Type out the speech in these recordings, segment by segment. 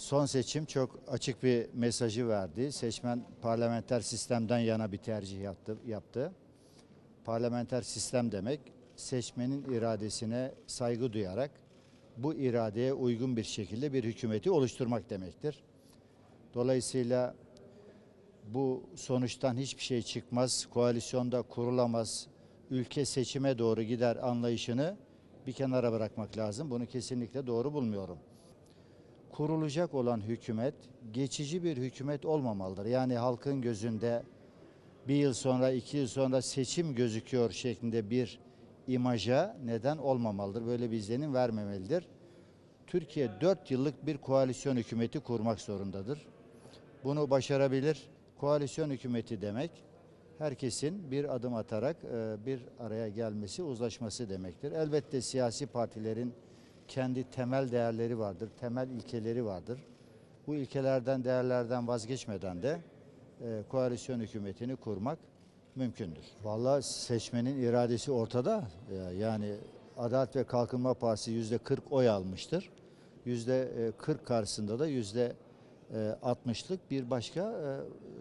Son seçim çok açık bir mesajı verdi. Seçmen parlamenter sistemden yana bir tercih yaptı. yaptı. Parlamenter sistem demek seçmenin iradesine saygı duyarak bu iradeye uygun bir şekilde bir hükümeti oluşturmak demektir. Dolayısıyla bu sonuçtan hiçbir şey çıkmaz, koalisyonda kurulamaz, ülke seçime doğru gider anlayışını bir kenara bırakmak lazım. Bunu kesinlikle doğru bulmuyorum. Kurulacak olan hükümet geçici bir hükümet olmamalıdır. Yani halkın gözünde bir yıl sonra, iki yıl sonra seçim gözüküyor şeklinde bir imaja neden olmamalıdır. Böyle bir izlenim vermemelidir. Türkiye dört yıllık bir koalisyon hükümeti kurmak zorundadır. Bunu başarabilir. Koalisyon hükümeti demek herkesin bir adım atarak e, bir araya gelmesi, uzlaşması demektir. Elbette siyasi partilerin kendi temel değerleri vardır, temel ilkeleri vardır. Bu ilkelerden, değerlerden vazgeçmeden de e, koalisyon hükümetini kurmak mümkündür. Vallahi seçmenin iradesi ortada. Ya- Yani Adalet ve Kalkınma Partisi yüzde 40 oy almıştır. Yüzde e, 40 karşısında da yüzde e, 60'lık bir başka e,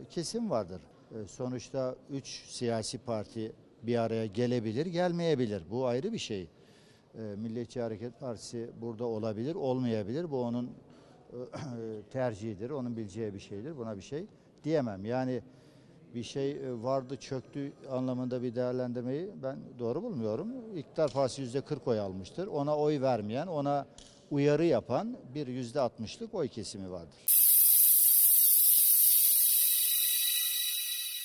kesim vardır. E, Sonuçta üç siyasi parti bir araya gelebilir, gelmeyebilir. Bu ayrı bir şey. E, Milliyetçi Hareket Partisi burada olabilir, olmayabilir. Bu onun e, tercihidir, onun bileceği bir şeydir. Buna bir şey diyemem. Yani bir şey e, vardı çöktü anlamında bir değerlendirmeyi ben doğru bulmuyorum. İktidar Partisi yüzde 40 oy almıştır. Ona oy vermeyen, ona uyarı yapan bir yüzde 60'lık oy kesimi vardır.